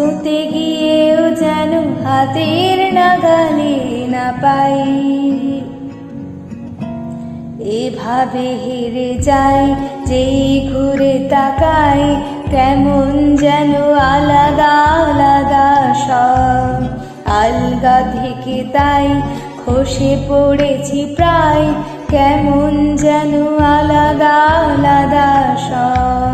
ছুতে গিয়েও যেন হাতের নাগালে না পাই। এভাবে হেরে যাই, যেই ঘুরে তাকাই কেমন যেন আলাদা আলাদা সব। আলগা থেকে তাই খসে পড়েছি প্রায়, কেমন যেন আলাদা আলাদা সব।